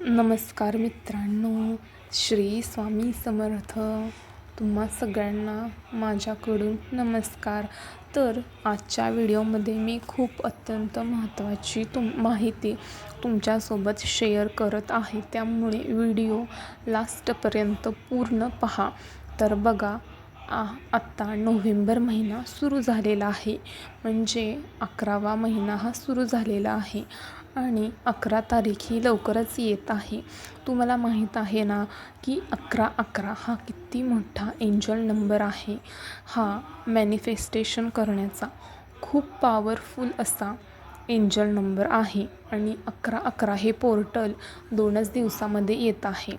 नमस्कार मित्रांनो श्री स्वामी समर्थ. तुम्हा सगळ्यांना माझ्याकडून नमस्कार. तर आजच्या व्हिडिओमध्ये मी खूप अत्यंत महत्त्वाची तुम माहिती तुमच्यासोबत शेअर करत आहे. त्यामुळे व्हिडिओ लास्टपर्यंत पूर्ण पहा. तर बघा आ आत्ता नोव्हेंबर महिना सुरू झालेला आहे. म्हणजे अकरावा महिना हा सुरू झालेला आहे आणि अकरा तारीख ही लवकरच येत आहे. तुम्हाला माहीत आहे ना की अकरा अकरा हा किती मोठा एंजल नंबर आहे. हा मॅनिफेस्टेशन करण्याचा खूप पॉवरफुल असा एंजल नंबर आहे आणि अकरा अकरा हे पोर्टल दोनच दिवसामध्ये येत आहे.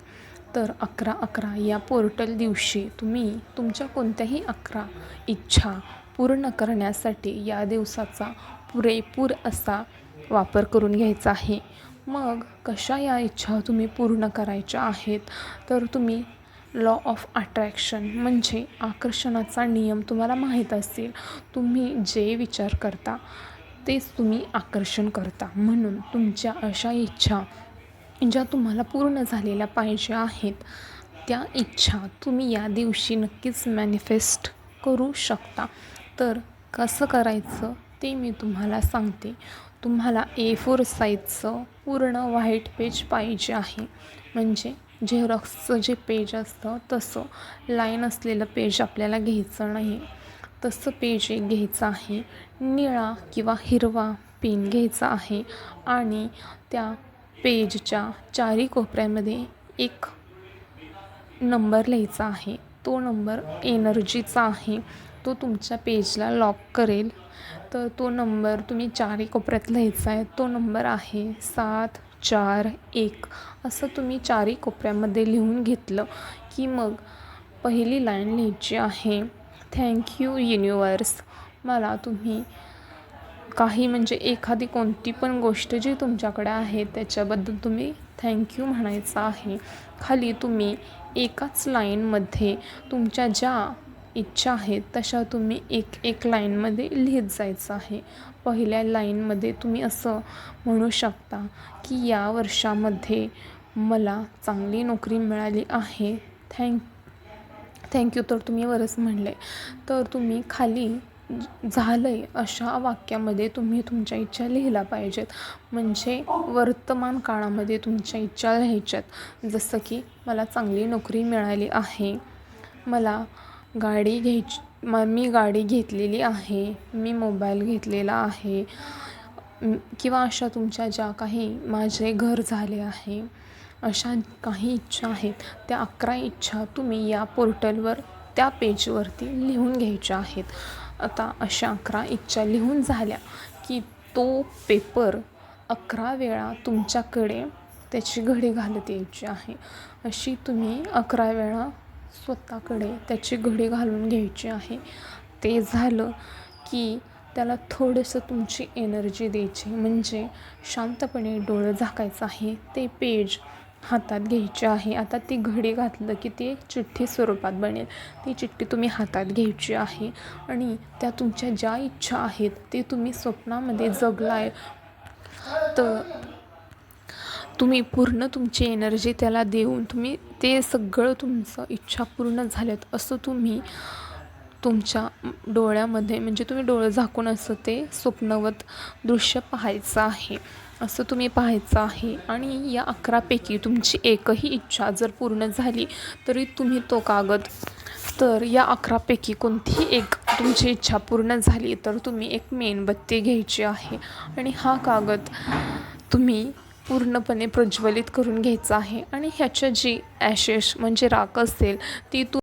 तर अकरा अकरा या पोर्टल दिवशी तुम्ही तुमच्या कोणत्याही अकरा इच्छा पूर्ण करण्यासाठी या दिवसाचा पुरेपूर असा वापर करून घ्यायचा आहे. मग कशा या इच्छा तुम्ही पूर्ण करायच्या आहेत? तर तुम्ही लॉ ऑफ अट्रॅक्शन म्हणजे आकर्षणाचा नियम तुम्हाला माहीत असेल. तुम्ही जे विचार करता तेच तुम्ही आकर्षण करता. म्हणून तुमच्या अशा इच्छा ज्या तुम्हाला पूर्ण झालेल्या पाहिजे आहेत त्या इच्छा तुम्ही या दिवशी नक्कीच मॅनिफेस्ट करू शकता. तर कसं करायचं ते मी तुम्हाला सांगते. तुम्हाला ए फोर साईजचं पूर्ण व्हाईट पेज पाहिजे आहे. म्हणजे झेरॉक्सचं जे पेज असतं तसं लाईन असलेलं पेज आपल्याला घ्यायचं नाही. तसं पेज एक घ्यायचं आहे. निळा किंवा हिरवा पेन घ्यायचा आहे. आणि त्या पेजच्या चारी कोपऱ्यामध्ये एक नंबर लिहायचा आहे. तो नंबर एनर्जीचा आहे. तो तुमच्या पेजला लॉक करेल. तर तो नंबर तुम्ही चारही कोपऱ्यात लिहायचा आहे. तो नंबर आहे सात चार एक. असं तुम्ही चारही कोपऱ्यामध्ये लिहून घेतलं की मग पहिली लाईन लिहायची आहे. Thank you universe. मला तुम्ही काही म्हणजे एखादी कोणती पण गोष्ट जी तुमच्याकडे आहे त्याच्याबद्दल तुम्ही थँक्यू म्हणायचं आहे. खाली तुम्ही एकाच लाईनमध्ये तुमच्या ज्या इच्छा आहेत तशा तुम्ही एक एक लाईनमध्ये लिहित जायचं आहे. पहिल्या लाईनमध्ये तुम्ही असं म्हणू शकता की या वर्षामध्ये मला चांगली नोकरी मिळाली आहे. थँक थँक्यू तर तुम्ही वरच म्हणले. तर तुम्ही खाली झालं आहे अशा वाक्यामध्ये तुम्ही तुमच्या इच्छा लिहिल्या पाहिजेत. म्हणजे वर्तमान काळामध्ये तुमच्या इच्छा लिहायच्यात. जसं की मला चांगली नोकरी मिळाली आहे. मला गाडी घ्यायची म मी गाडी घेतलेली आहे. मी मोबाईल घेतलेला आहे. किंवा अशा तुमच्या ज्या काही माझे घर झाले आहे अशा काही इच्छा आहेत. त्या अकरा इच्छा तुम्ही या पोर्टलवर त्या पेजवरती लिहून घ्यायच्या आहेत. आता अशा अकरा इच्छा लिहून झाल्या की तो पेपर अकरा वेळा तुमच्याकडे त्याची घडी घालत यायची आहे. अशी तुम्ही अकरा वेळा स्वतःकडे त्याची घडी घालून घ्यायची आहे. ते झालं की त्याला थोडंसं तुमची एनर्जी द्यायची. म्हणजे शांतपणे डोळं झाकायचं आहे. ते पेज हातात घ्यायची आहे. आता ती घडी घातलं की ती एक चिठ्ठी स्वरूपात बनेल. ती चिठ्ठी तुम्ही हातात घ्यायची आहे आणि त्या तुमच्या ज्या इच्छा आहेत ते तुम्ही स्वप्नामध्ये जगलाय. तर तुम्ही पूर्ण तुमची एनर्जी त्याला देऊन तुम्ही ते सगळं तुमचं इच्छा पूर्ण झाल्यात असं तुम्ही तुमच्या डोळ्यामध्ये म्हणजे तुम्ही डोळं झाकून असं ते स्वप्नवत दृश्य पाहायचं आहे. असं तुम्ही पाहायचं आहे. आणि या अकरापैकी तुमची एकही इच्छा जर पूर्ण झाली तरी तुम्ही तो कागद तर या अकरापैकी कोणतीही एक तुमची इच्छा पूर्ण झाली तर तुम्ही एक मेणबत्ती घ्यायची आहे. आणि हा कागद तुम्ही पूर्णपणे प्रज्वलित करून घ्यायचा आहे. आणि ह्याच्या जी ॲशेश म्हणजे राख असेल ती तू